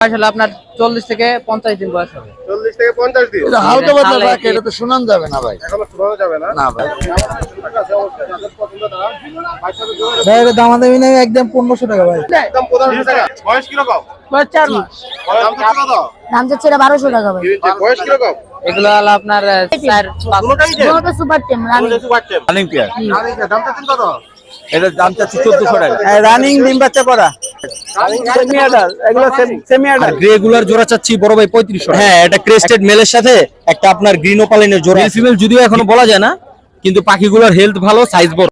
বয়স হলো আপনার চল্লিশ থেকে পঞ্চাশ দিন বয়স হবে। চল্লিশ থেকে পঞ্চাশ দিন। এটা হালকা পাতলা তাহলে এটা তো শোনান যাবে না ভাই। এখনও শোনানো যাবে না। না এটা নেই একদম পনেরোশো টাকা ভাই। একদম পনেরোশো টাকা। বয়স কীরকম বয়স চার মাস। দাম চাচ্ছে কত দাম যাচ্ছে এটা বারোশো টাকা ভাই। বয়স কীরকম এগুলো হলো আপনার চার সুপার টেম রানিং। পেয়ার, দাম চাচ্ছেন কত? এটার দাম চাচ্ছি চোদ্দশো টাকা। রানিং ডিম বাচ্চা করা সেমি আডার এগুলো সেমি আডার রেগুলার জোড়া চাচ্ছি বড় ভাই পঁয়ত্রিশশো হ্যাঁ এটা ক্রেস্টেড মেলের সাথে একটা আপনার গ্রিন ওপালিনের জোড়া। ফিমেল যদিও এখনও বলা যায় না কিন্তু পাখিগুলোর হেলথ ভালো সাইজ বড়।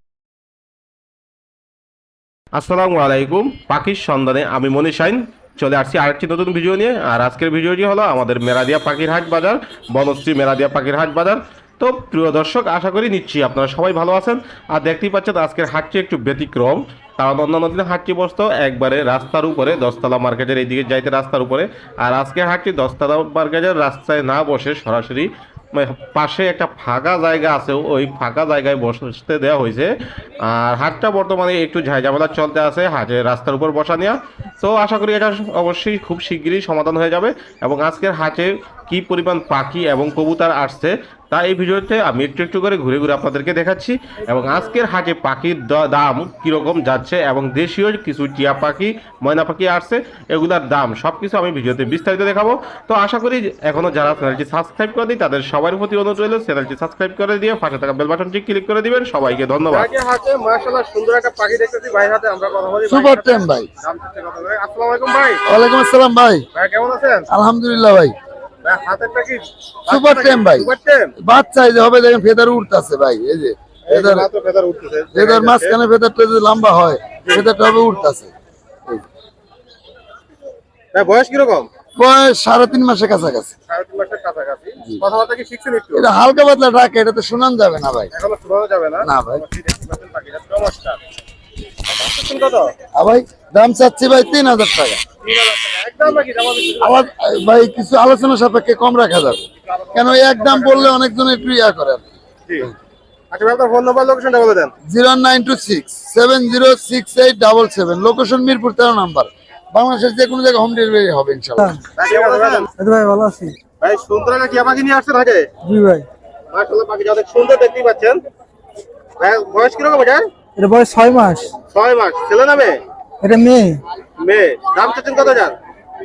আসসালামু আলাইকুম পাখির সন্ধানে আমি মনি শাইন চলে আসছি আরেকটি নতুন ভিডিও নিয়ে। আর আজকের ভিডিওটি হলো আমাদের মেরাদিয়া পাখির হাট বাজার বনশ্রী মেরাদিয়া পাখির হাট বাজার। তো প্রিয় দর্শক, আশা করি নিচ্ছি আপনারা সবাই ভালো আছেন। আর দেখতেই পাচ্ছেন, আজকের হাটটি একটু ব্যতিক্রম। কারণ অন্যান্য দিনে হাটটি বসতো, একবারে রাস্তার উপরে, দশতলা মার্কেটের এইদিকে যাইতে রাস্তার উপরে। আর আজকের হাটটি দশতলা মার্কেটের রাস্তায় না বসে সরাসরি মানে পাশে একটা ফাঁকা জায়গা আছে, ওই ফাঁকা জায়গায় বসতে দেওয়া হয়েছে। আর হাটটা বর্তমানে একটু ঝামেলা চলতে আছে, হাটে রাস্তার উপর বসা নেওয়া তো আশা করি এটা অবশ্যই খুব শিগগিরই সমাধান হয়ে যাবে। এবং আজকের হাটে কি পরিমাণ পাখি এবং কবুতর আসছে তা এই ভিডিওতে আমি একটু একটু করে ঘুরে ঘুরে আপনাদেরকে দেখাচ্ছি এবং আজকের হাটে পাখির দ- দাম কীরকম যাচ্ছে এবং দেশীয় কিছু টিয়া পাখি ময়না পাখি আসছে এগুলার দাম সব কিছু আমি ভিডিওতে বিস্তারিত দেখাবো। তো আশা করি এখনও যারা চ্যানেলটি সাবস্ক্রাইব করে দিই তাদের সবার প্রতি অনুরোধ রইল চ্যানেলটি সাবস্ক্রাইব করে দিয়ে পাশে থাকা বেল বাটনটি ক্লিক করে দিবেন। সবাইকে ধন্যবাদ। হাতে মাশাআল্লাহ সুন্দর একটা পাখি দেখতেছি। ভাই হাতে আমরা কথা বলি সুপার টেম ভাই। আসসালামু আলাইকুম ভাই। ওয়ালাইকুম আসসালাম ভাই। ভাই কেমন আছেন? আলহামদুলিল্লাহ ভাই। সুপার টেম ভাই। বাচ্চা এই যে হবে দেখেন ফেদার উঠতেছে ভাই এই যে ফেদার মাঝখানে ফেদারটা যদি লম্বা হয় ফেদারটা হবে উঠতেছে বয়স কীরকম? বয়স সাড়ে তিন মাসের কাছাকাছি। এটা হালকা পাতলা এটা তো শোনান যাবে না যাবে ভাই। দাম চাচ্ছি ভাই তিন হাজার টাকা। আবার ভাই কিছু আলোচনা সাপেক্ষে কম রাখা যাবে। কেন এক দাম বললে অনেকজন একটু ইয়া করে আচ্ছা ভাই আপনার ফোন নাম্বার লোকেশনটা বলে দেন। Zero nine two six seven zero six eight double seven. Location Mirpur তেরো নাম্বার। বাংলাদেশের যে কোনো জায়গায় হোম ডেলিভারি হবে ইনশাল্লাহ ভাই ভালো আছি। ভাই সুন্দর পাখি নিয়ে আসছেন আগে? জি ভাই। মাশাআল্লাহ পাখিটা অনেক সুন্দর দেখতেই পাচ্ছেন। ভাই বয়স কীরকম এটা? এটা বয়স ছয় মাস। ছয় মাস। ছেলে না মেয়ে? এটা মেয়ে। মেয়ে। দাম চাচ্ছেন কত যান?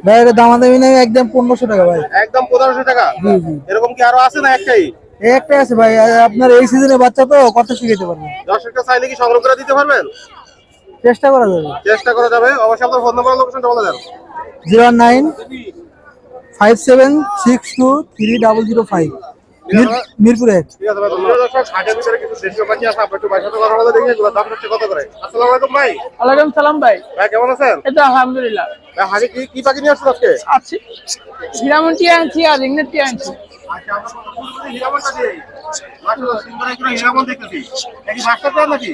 ভাই এটা দামাদামি নেই একদম পনেরোশো টাকা ভাই। একদম পনেরোশো টাকা? জি জি। এরকম কি আরও আছে না একটাই? এই একটা আছে ভাই আপনার এই সিজনে বাচ্চা তো কথা শিখাইতে পারবেন দর্শকটা চাইলে কি সংগ্রহ করে দিতে পারবেন? চেষ্টা করা যাবে। চেষ্টা করা যাবে। অবশ্যই আপনার ফোন নাম্বার লোকেশনটা বলে দেন। Zero nine five seven six two three double zero five. Mirpur. এক আলাইকুম সালাম ভাই। ভাই কেমন আছেন? এই তো আলহামদুলিল্লাহ। ভাই কি কি পাখি নিয়ে আসছেন আজকে? আছি। হিরামন টিয়া আনছি আর রিংনেট আনছি। আচ্ছা হীরামনটা দিই মাশাআল্লাহ সুন্দর একটা হীরামন দেখতেছি। নাকি নাকি?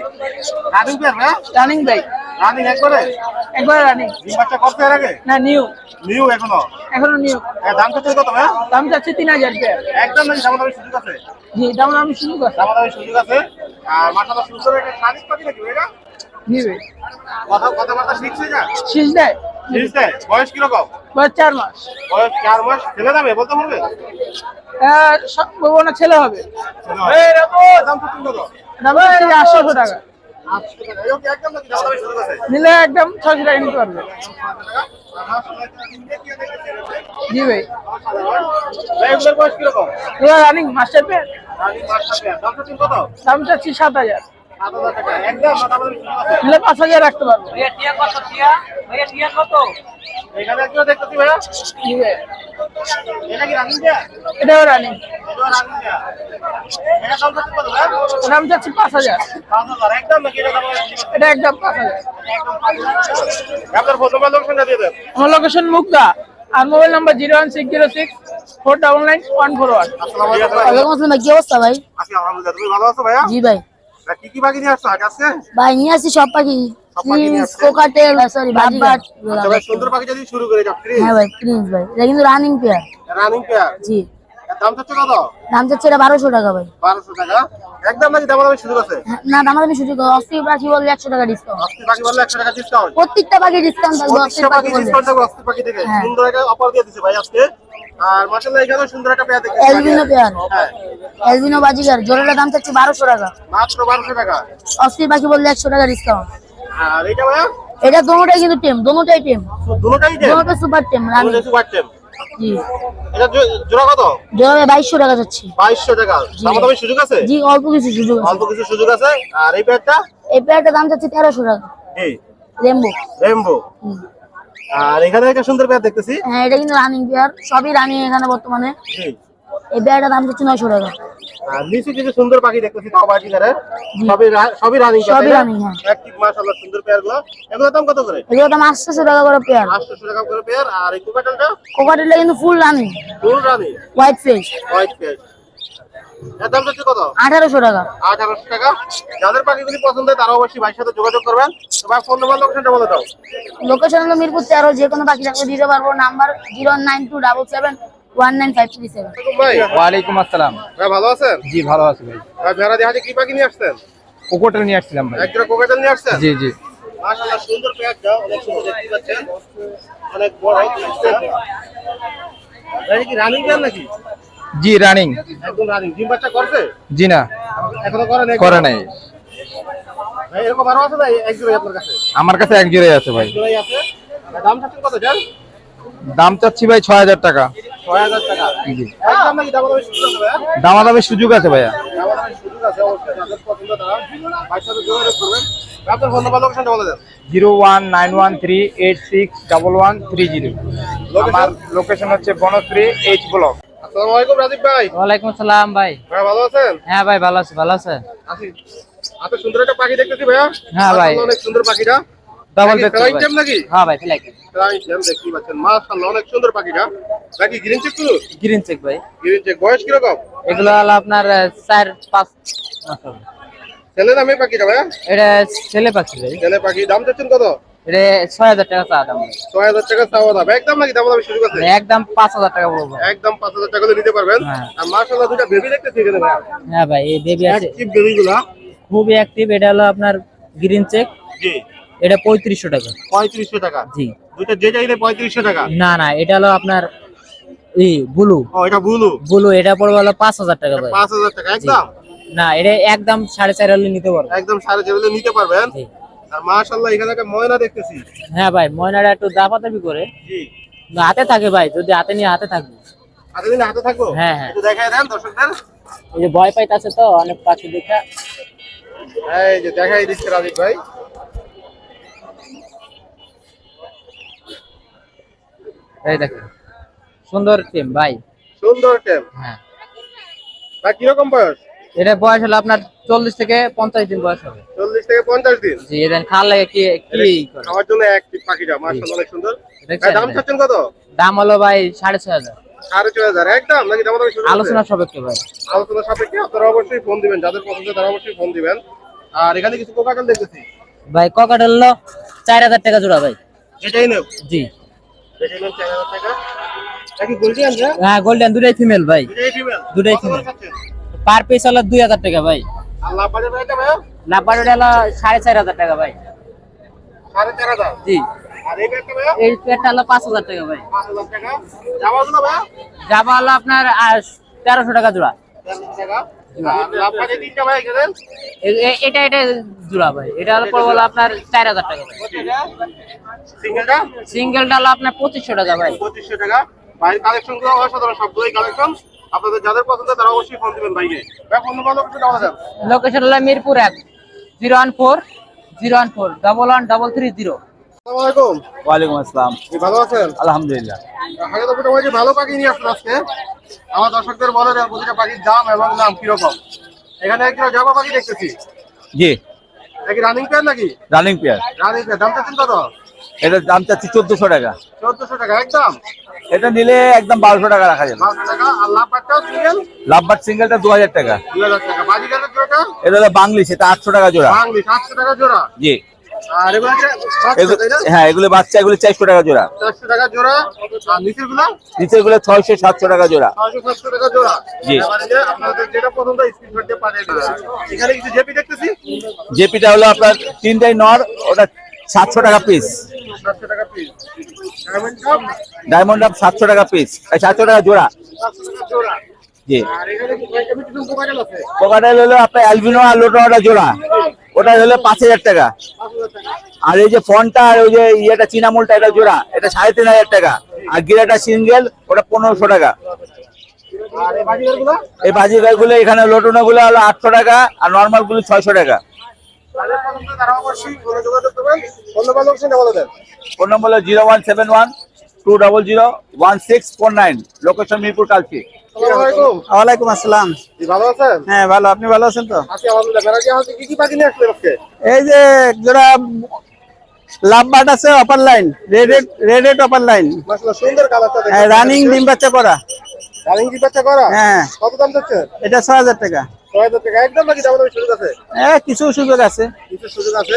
রানিং প্লেয়ার রানিং ভাই। রানিং একবারে? একবার রানিং ডিম বাচ্চা কত এর আগে? না নিউ নিউ এখনও? এখনও নিউ এ দাম কত কত ভাই দাম যাচ্ছে তিন হাজার টাকা একদম নাকি দাম দামি সুযোগ আছে? জি দাম আমি শুরু করছি দাম দামি সুযোগ আছে। আর মাশাআল্লাহ সুন্দর একটা শালিক পাখি নাকি নিবে কথা কথাবার্তা শিখছে না শীষ দেয় শিখছে বয়স কীরকম? বয়স চার মাস। বয়স চার মাস। ছেলে যাবে বলতে পারবে? আহ, সব- ছেলে হবে। এই রে ও, দাম কত? দাম যাচ্ছে আটশোশো টাকা। নিলে একদম ছয়শো টাকা নিতে পারবে। জি ভাই। রানিং মাস্টার পেয়ার দামটা দাম চাচ্ছি সাত হাজার। নিলে পাঁচ হাজার রাখতে পারব। ভাই এটা এটাও রানিং। দাম চাচ্ছি পাঁচ হাজার। একদম এটা পাঁচ হাজার। আমার লোকেশন মুক্তা আর mobile number zero one six zero six four double nine one four one. ভাই। ভাই কি অবস্থা ভাই? ভালো আছো ভাইয়া? জি ভাই। কি কি বাকি নিয়ে আসছো? আজ আজকে ভাই নিয়ে আসি সব পাখি সব পাখি নিয়ে প্রিন্স আসছে? কোকাটেল সরি বাজিঘাট আচ্ছা ভাই সুন্দর পাখি যদি শুরু করে যাও প্লিজ হ্যাঁ ভাই প্রিন্স ভাই। এটা কিন্তু রানিং পেয়ার রানিং পেয়ার জি। দাম চাচ্ছে কত? দাম চাচ্ছে এটা বারোশো টাকা ভাই। বারোশো টাকা। একদম নাকি দাম সুযোগ আছে না দাম আমি সুযোগ অস্থির পাখি বললে টাকা ডিসকাউন্ট পাখি বললে টাকা ডিসকাউন্ট প্রত্যেকটা পাখি ডিসকাউন্ট থাকবে অস্থির পাখি পাখি ডিসকাউন্ট থাকবে অস্থির পাখি থেকে। সুন্দর একটা অফার দিয়ে দিছে ভাই আজকে। আর মাশাআল্লাহ এখানেও সুন্দর একটা পেয়ার দেখতে এলবিনো পেয়ার। হ্যাঁ। এলবিনো বাজিকার জোড়াটা দাম চাচ্ছে বারোশো টাকা। মাত্র বারোশো টাকা। অস্থির পাখি বললে একশো টাকা ডিসকাউন্ট আর এটা ভাইয়া? এটা দোনোটাই কিন্তু টেম দোনোটাই টেম। দোনোটা সুপার টেম রানি। সুপার টেম। জি। এটা জোড়া কত? জোড়া বাইশশো টাকা যাচ্ছে। বাইশশো টাকা। দাম সুযোগ আছে? জি অল্প কিছু সুযোগ আছে। অল্প কিছু সুযোগ আছে। আর এই পেয়ারটা? এই পেয়ারটার দাম চাচ্ছে তেরোশো টাকা। জি। রেমবো। রেমবো। আর এখানে একটা সুন্দর পেয়ার দেখতেছি। হ্যাঁ এটা কিন্তু রানিং পেয়ার সবই রানিং এখানে বর্তমানে। এই পেয়ারটার দাম চাচ্ছে নয়শো টাকা। আর নিচে কিছু সুন্দর পাখি দেখতেছি তাও বাজিকারের সবই রানিং সবই running, হ্যাঁ। অ্যাক্টিভ মাশাআল্লাহ সুন্দর পেয়ারগুলো এগুলোর দাম কত করে? এগুলো দাম টাকা করে পেয়ার। 800 টাকা করে পেয়ার। আর এই কোকাটেলটা? কোকাটেলটা কিন্তু full running full running white face white pair এর দাম হচ্ছে কত? আঠারোশো টাকা। আঠারোশো টাকা। যাদের পাখিগুলি পছন্দ হয় তারা অবশ্যই ভাইয়ের সাথে যোগাযোগ করবেন। তোমার ফোন নম্বর লোকেশনটা বলে দাও। লোকেশন হলো মিরপুর তেরো যে কোনো পাখি থাকলে দিতে পারব। Number zero nine two double seven one nine five three seven. ভাই। ওয়ালাইকুম আসসালাম। ভাই ভালো আছেন? জি ভালো আছি ভাই। ভাই ভেড়া দেহাজে কি পাখি নিয়ে আসছেন? কোকোটেল নিয়ে আসছিলাম ভাই। একজোড়া কোকাটেল নিয়ে আসছেন? জি জি। মাশাআল্লাহ সুন্দর পেয়ারটা অনেক সুন্দর দেখতে পাচ্ছেন। অনেক বড়। এটা কি রানিং নাকি? জি রানিং একদম রানিং ডিম বাচ্চা করছে? জি না। এখনও করে নাই? করে নাই। ভাই এরকম আরও আছে না এক জোড়াই আপনার কাছে? আমার কাছে এক জোড়াই আছে ভাই। জোড়াই আছে। দাম চাচ্ছেন কত জান দাম চাচ্ছি ভাই ছয় হাজার টাকা। ছয় হাজার টাকা। জি। একদম নাকি দাম দামে সুযোগ আছে ভাইয়া? দামাদামের সুযোগ আছে ভাইয়া। দাম দামে সুযোগ আছে অবশ্যই। যাদের পছন্দ তারা ভাইয়ের সাথে যোগাযোগ করবেন। আপনার ফোন নাম্বার লোকেশনটা বলে দেন। Zero one nine one three eight six double one three zero. আমার লোকেশন হচ্ছে বনশ্রী এইচ ব্লক। আসসালামু আলাইকুম রাজীব ভাই। ওয়ালাইকুম আসসালাম ভাই। ভাই ভালো আছেন? হ্যাঁ ভাই ভালো আছি ভালো আছে আপনি সুন্দর একটা পাখি দেখতেছি ভাইয়া। হ্যাঁ ভাই। অনেক সুন্দর পাখিটা। ডাবল নাকি বেড flying নাকি? হ্যাঁ ভাই ফ্লাইট ফ্লাইং tail দেখতে পাচ্ছেন। মাশাআল্লাহ অনেক সুন্দর পাখিটা। নাকি গ্রিন চেক করুন গ্রিন চেক ভাই। গ্রিন চেক বয়স কীরকম? এগুলো হলো আপনার আহ, চার পাঁচ মাস হবে। ছেলে না মেয়ে পাখিটা ভাইয়া? এটা ছেলে পাখি ভাই। ছেলে পাখি। দাম চাচ্ছেন কত? টাকা চা দাম। টাকা চাওয়া দাম। একদম নাকি দাম দামে সুযোগ আছে? একদম পাঁচ হাজার টাকা পড়ব একদম পাঁচ হাজার টাকা দিয়ে নিতে পারবেন। হ্যাঁ। আর মাশাআল্লাহ দুটা বেবি দেখতেছি এখানে ভাইয়া হ্যাঁ ভাই এই বেবি আছে। অ্যাক্টিভ বেবি খুবই অ্যাক্টিভ এটা হলো আপনার গ্রিন চেক জি। এটা পঁয়ত্রিশশো টাকা। পঁয়ত্রিশশো টাকা। জি। দুইটা যে চাইলে পঁয়ত্রিশশো টাকা। না না এটা হলো আপনার এই ব্লু ও এটা বুলু ব্লু এটা পড়বে হলো পাঁচ হাজার টাকা ভাই। টাকা একদম? না এটা একদম সাড়ে চার হলে নিতে পারব একদম সাড়ে চার হলে নিতে পারবেন। আর মাশাআল্লাহ এখানে একটা ময়না দেখতেছি। হ্যাঁ ভাই ময়নাটা একটু দাপাদাপি করে। জি। হাতে থাকে ভাই যদি হাতে নিয়ে হাতে থাকবে। হাতে দিন হাতে থাকব? হ্যাঁ, হ্যাঁ। একটু দেখাই দেন দর্শকদের। এই যে ভয় পাইতাছে তো অনেক পাখি দেখা। এই যে দেখাই দিচ্ছে রাজীব ভাই। এই দেখেন সুন্দর টিম ভাই। সুন্দর টেম হ্যাঁ। কীরকম বয়স? এটা বয়স হলো আপনার চল্লিশ থেকে পঞ্চাশ দিন বয়স হবে। চল্লিশ থেকে পঞ্চাশ দিন? জি এদের খাল লাগে কি কি খাওয়ার জন্য একটি পাখিটা মাশাআল্লাহ অনেক সুন্দর। দাম চাচ্ছেন কত? দাম হলো ভাই সাড়ে ছয় হাজার। সাড়ে ছয় হাজার একদম? নাকি দাম আলোচনা সাপেক্ষে ভাই। আলোচনা সাপেক্ষে আপনারা অবশ্যই ফোন দিবেন যাদের পছন্দ তারা অবশ্যই ফোন দিবেন। আর এখানে কিছু কোকাটেল দেখতেছি। ভাই ককাট হলো চার হাজার টাকা জোড়া ভাই। এটাই নেব? জি। এটাই নেব চার হাজার টাকা। নাকি গোল্ডিয়ান রে? হ্যাঁ গোল্ডেন দুটাই ফিমেল ভাই। ফিমেল পার পিস হলো দুই হাজার টাকা ভাই। আল্লাহ বাজার ভাইটা ভাই লাভবার হলো সাড়ে চার হাজার টাকা ভাই। সাড়ে চার হাজার? জি। এই ব্যাগটা ভাই এই পেটটা হলো পাঁচ হাজার টাকা ভাই। পাঁচ হাজার টাকা। যাওয়া গুলো ভাই জাবা হলো আপনার তেরোশো টাকা জোড়া। ভাই এটা এটা জোড়া ভাই। এটা হলো পড়বে আপনার চার হাজার টাকা সিঙ্গেলটা? হলো আপনার পঁচিশশো টাকা ভাই। পঁচিশশো টাকা। ভাইয়ের কালেকশনগুলো অসাধারণ সবগুলোই কালেকশন আপনাদের যাদের পছন্দ তারা অবশ্যই ফোন দিবেন ভাইকে ভাই ফোন নম্বর লোকেশন বলে দেন। লোকেশন হলো মিরপুর এক zero one four zero one four double one double three zero আসসালামু আলাইকুম। ওয়ালাইকুম আসসালাম। ভালো আছেন? আলহামদুলিল্লাহ। তো মোটামুটি ভালো পাখি নিয়ে আজকে। আমার দর্শকদের বলে দেন প্রতিটা পাখির দাম এবং নাম কীরকম। এখানে একটা জামা পাখি দেখতেছি। জি। নাকি রানিং পেয়ার নাকি? রানিং পেয়ার রানিং পেয়ার দাম চাচ্ছেন কত? এটার দাম চাচ্ছি চোদ্দশো টাকা। চোদ্দশো টাকা একদম? এটা নিলে একদম বারোশো টাকা রাখা যাবে। লাভবার সিঙ্গেলটা দু হাজার টাকা। এটা বাংলিশ এটা আটশো টাকা জোড়া। সাতশো টাকা জোড়া? জি। হ্যাঁ এগুলো বাচ্চা এগুলো চারশো টাকা জোড়া। চারশো টাকা জোড়া। নিচেরগুলো ছয়শো সাতশো টাকা জোড়া। জি। জেপিটা হলো আপনার তিনটাই নর ওটা সাতশো টাকা পিস ডায়মন্ড আপ সাতশো টাকা পিস জোড়া সাতশো টাকা জোড়া। জি। কোকাটাইল হলো আপনার অ্যালবিনো আর লোটোটা জোড়া। ওটা হলো পাঁচ হাজার টাকা। আর এই যে ফোনটা আর ওই যে ইয়েটা চিনামুলটা এটা জোড়া, এটা সাড়ে তিন হাজার টাকা। আর গিরাটা সিঙ্গেল, ওটা পনেরোশো টাকা। আর এই এই বাজিগারগুলো এখানে লোটনা গুলো হলো আটশো টাকা, আর নর্মালগুলো ছয়শো টাকা। ফোনে যোগাযোগ করবেন। ধন্যবাদ লোকেশন বলে দেন phone number zero one seven one two double zero one six four nine. Location Mirpur Kalshi. ওয়ালাইকুম আসসালাম। ভালো আছেন? হ্যাঁ ভালো। আপনি ভালো আছেন তো? এই যে জোড়া লাভ আছে upper line red red red upper line সুন্দর কালারটা রানিং ডিম বাচ্চা করা। রানিং বাচ্চা করা? হ্যাঁ। কত দাম যাচ্ছে এটা ছয় হাজার টাকা। ছয় হাজার টাকা। একদম নাকি দাম দামি সুযোগ আছে? হ্যাঁ কিছু সুযোগ আছে। কিছু সুযোগ আছে।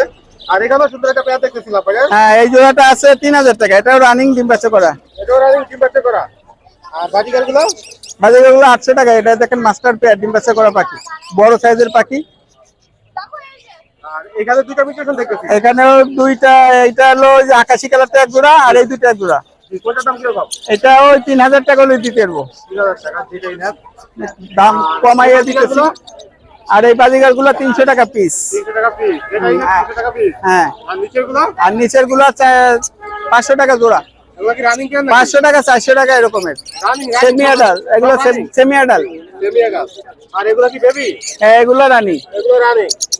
আর এখানেও সুন্দর একটা পেয়ার দেখতেছিলাম আপনাকে। হ্যাঁ এই জোড়াটা আছে তিন হাজার টাকা। এটাও রানিং ডিম বাচ্চা করা। এটাও রানিং টিম বাচ্চা করা। আর টাকা। এটা দেখেন মাস্টার পেয়ার ডিম বাচ্চা করা পাখি। বড় সাইজের পাখি। আর এখানে দুটো মিউটেশন দেখতেছি। এখানেও দুইটা এটা হলো যে আকাশি কালারটা এক জোড়া আর এই দুইটা এক জোড়া। কোনটার দাম কীরকম? এটা ওই তিন হাজার টাকা হলে দিতে পারব। দাম কমাইয়া দিতেছি। আর এই বাজিগারগুলো তিনশো টাকা পিস পিস হ্যাঁ। আর নিচেরগুলো পাঁচশো টাকা জোড়া। রানিং পাঁচশো টাকা চারশো টাকা এরকমের। রানিং সেমি আডাল এগুলো সেমি আডাল এগুলো কি হ্যাঁ এগুলো রানি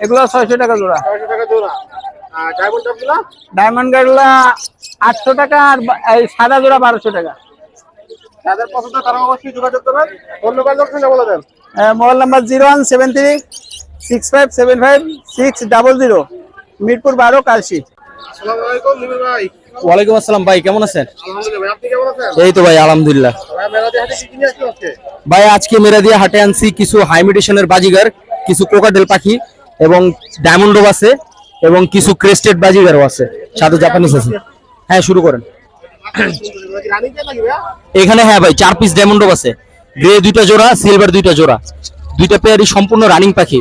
এগুলো ছয়শো টাকা জোড়া। টাকা জোড়া। ডায়মন্ড গাড়গুলা আটশো টাকা আর এই সাদা জোড়া বারোশো টাকা। যাদের পছন্দ তারা অবশ্যই যোগাযোগ করবেন। ধন্যবাদ লোকেশন বলে দেন। Mobile number zero one seven three six five seven five six double zero. Mirpur বারো কালশি। আসসালামু আলাইকুম নিবির ভাই। ওয়ালাইকুম আসসালাম ভাই কেমন আছেন? আলহামদুলিল্লাহ ভাই আপনি কেমন আছেন? এই তো ভাই আলহামদুলিল্লাহ। ভাই আজকে? ভাই মেরা দিয়ে হাটে আনছি কিছু হাইমিটেশনের বাজিগার কিছু কোকাটেল পাখি এবং ডায়মন্ড আছে। এবং কিছু ক্রেস্টেড বাজিগারও আছে সাথে জাপানিজ আছে। হ্যাঁ শুরু করেন। এখানে হ্যাঁ ভাই চার পিস ডায়মন্ড আছে। গ্রে দুইটা জোড়া সিলভার দুইটা জোড়া। দুইটা পেয়ারই সম্পূর্ণ রানিং পাখি।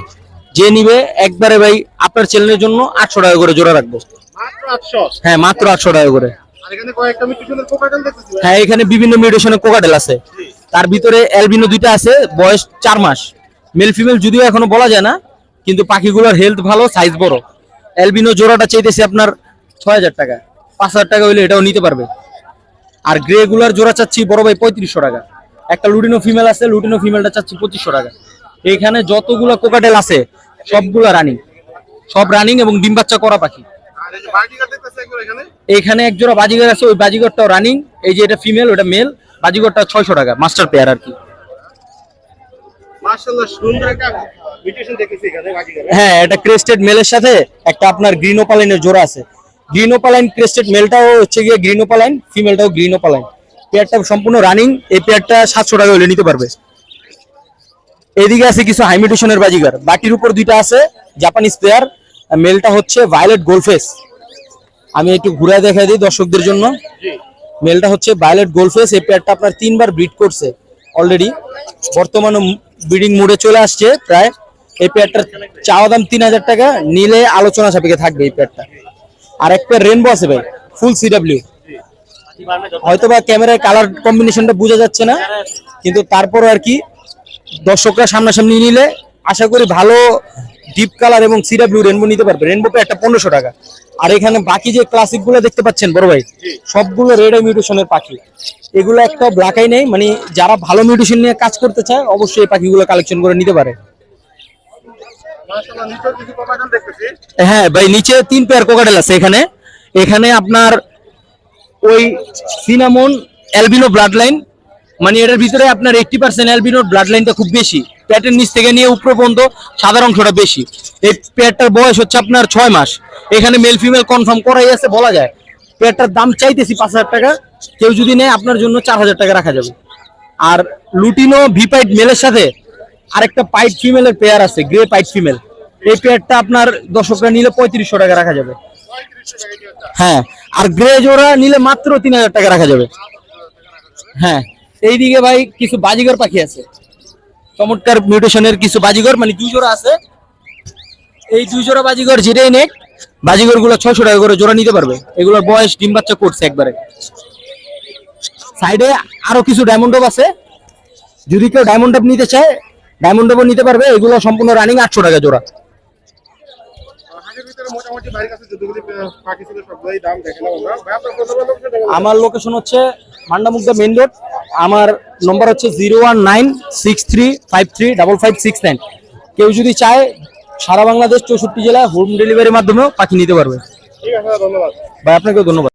যে নিবে একবারে ভাই আপনার চ্যানেলের জন্য আটশো টাকা করে জোড়া রাখব। হ্যাঁ মাত্র আটশো টাকা করে। হ্যাঁ এখানে বিভিন্ন মিউটেশনের কোকাটেল আছে। তার ভিতরে অ্যালবিনো দুইটা আছে বয়স চার মাস। মেল ফিমেল যদিও এখনও বলা যায় না কিন্তু পাখিগুলোর হেলথ ভালো সাইজ বড়। অ্যালবিনো জোড়াটা চাইতেছে আপনার ছয় হাজার টাকা। পাঁচ হাজার টাকা হইলে এটাও নিতে পারবে। আর গ্রে গুলার জোড়া চাচ্ছি বড় ভাই পঁয়ত্রিশশো টাকা। একটা লুটিনো ফিমেল আছে লুটিনো ফিমেলটা চাচ্ছি পঁচিশশো টাকা। এখানে যতগুলো কোকাটেল আছে, সবগুলো রানিং সব রানিং এবং ডিম বাচ্চা করা পাখি। এখানে এখানে এক জোড়া বাজিগর আছে, ওই বাজিগরটাও রানিং এই যে এটা ফিমেল ওটা মেল বাজিগরটা ছয়শো টাকা মাস্টার পেয়ার আর কি। মাশাআল্লাহ সুন্দর একটা মিউটেশন দেখতেছি এখানে বাজিকার হ্যাঁ এটা ক্রেস্টেড মেলের সাথে একটা আপনার গ্রিন ওপালাইনের জোড়া আছে। গ্রিন ওপালাইন ক্রেস্টেড মেলটাও হচ্ছে গিয়ে গ্রিন ওপালাইন ফিমেলটাও গ্রিন ওপালাইন পেয়ারটা সম্পূর্ণ রানিং এই পেয়ারটা সাতশো টাকা হলে নিতে পারবে। এদিকে আছে কিছু হাইমিটেশনের বাজিগার। বাকির উপর দুইটা আছে জাপানিজ পেয়ার মেলটা হচ্ছে ভায়োলেট গোলফেস আমি একটু ঘুরে দেখা দিই দর্শকদের জন্য। মেলটা হচ্ছে ভায়োলেট গোলফেস এই পেয়ারটা আপনার তিনবার ব্রিড করছে অলরেডি বর্তমানে ব্রিডিং মোডে চলে আসছে। প্রায় এই পেয়ারটার চাওয়া দাম তিন হাজার টাকা, নিলে আলোচনা সাপেক্ষে থাকবে এই পেয়ারটা আর এক পেয়ার রেনবো আছে ভাই ফুল সিডাব্লিউ হয়তো বা ক্যামেরার কালার কম্বিনেশনটা বোঝা যাচ্ছে না, কিন্তু তারপরও আর কি দর্শকরা সামনাসামনি নিলে আশা করি ভালো ডিপ কালার এবং সিডাব্লিউ রেনবো নিতে পারবে। রেনবো একটা পনেরোশো টাকা। আর এখানে বাকি যে ক্লাসিকগুলো দেখতে পাচ্ছেন বড় ভাই সবগুলো রেড মিউটেশনের পাখি। এগুলো একটা ব্ল্যাক আই নেই মানে যারা ভালো মিউটেশন নিয়ে কাজ করতে চায় অবশ্যই এই পাখিগুলো কালেকশন করে নিতে পারে। হ্যাঁ ভাই নিচে তিন পেয়ার কোকাটেল আছে এখানে। এখানে আপনার ওই সিনামন অ্যালবিনো ব্লাড লাইন মানে এটার ভিতরে আপনার এইটটি পার্সেন্ট অ্যালবিনোর ব্লাড লাইনটা খুব বেশি। পেটের নিচ থেকে নিয়ে উপরে পর্যন্ত সাদা অংশটা বেশি। এই পেয়ারটার বয়স হচ্ছে আপনার ছয় মাস। এখানে মেল ফিমেল কনফার্ম করাই আছে, বলা যায়। পেয়ারটার দাম চাইতেছি পাঁচ হাজার টাকা। কেউ যদি নেয়, আপনার জন্য চার হাজার টাকা রাখা যাবে। আর লুটিনো ভিপাইট মেলের সাথে আরেকটা পাইট ফিমেলের পেয়ার আছে গ্রে পাইট ফিমেল। এই পেয়ারটা আপনার দর্শকরা নিলে পঁয়ত্রিশশো টাকা রাখা যাবে। হ্যাঁ আর গ্রে জোড়া নিলে মাত্র তিন হাজার টাকা রাখা যাবে। হ্যাঁ এইদিকে ভাই কিছু বাজিগর পাখি আছে। চমৎকার মিউটেশনের কিছু বাজিগর মানে দুই জোড়া আছে। এই দুই জোড়া বাজিগর যেটাই নেক। বাজিগরগুলো ছয়শো টাকা করে জোড়া নিতে পারবে। এগুলোর বয়স ডিম বাচ্চা করছে একবারে। সাইডে আরও কিছু ডায়মন্ড আছে। যদি কেউ ডায়মন্ড নিতে চায় ডায়মন্ড নিতে পারবে। এগুলো সম্পূর্ণ রানিং আটশো টাকা জোড়া। মোটামুটি কাছে যতগুলি সবগুলোই দাম দেখালাম আমরা। ভাই আপনার কত বলল আমার লোকেশন হচ্ছে মান্ডামুগদা মেন রোড। আমার নম্বর হচ্ছে zero one nine six three five three double five six nine. কেউ যদি চায় সারা বাংলাদেশ চৌষট্টি জেলায় হোম ডেলিভারির মাধ্যমেও পাখি নিতে পারবে। ঠিক আছে ধন্যবাদ। ভাই আপনাকেও ধন্যবাদ।